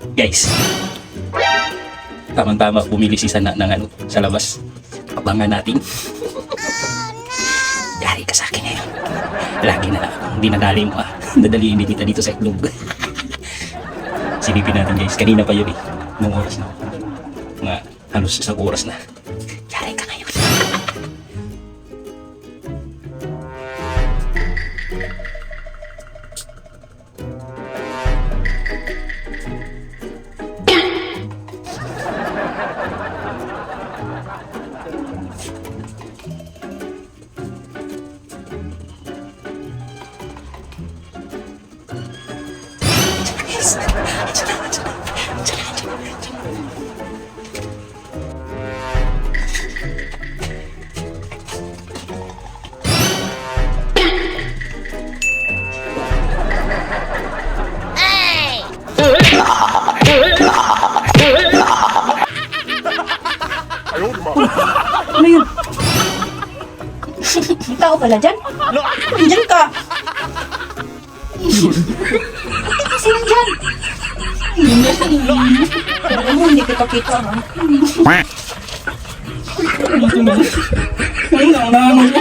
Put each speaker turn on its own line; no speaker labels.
Guys, tamang-tama bumili si Sana ng ano, sa labas. Abangan natin. Yari ka sa akin ngayon. Lagi na lang akong dinadali mo ah. Dadaliin din kita dito sa itlog. Silipin natin guys. Kanina pa yun eh. Nung oras na. Mga halos isang oras na. Yari ka ngayon.
Ano yun? May tao pala dyan? Diyan ka! Sino dyan? Alam mo, hindi kita kita. ha? Ay, nang nangangamoy ko.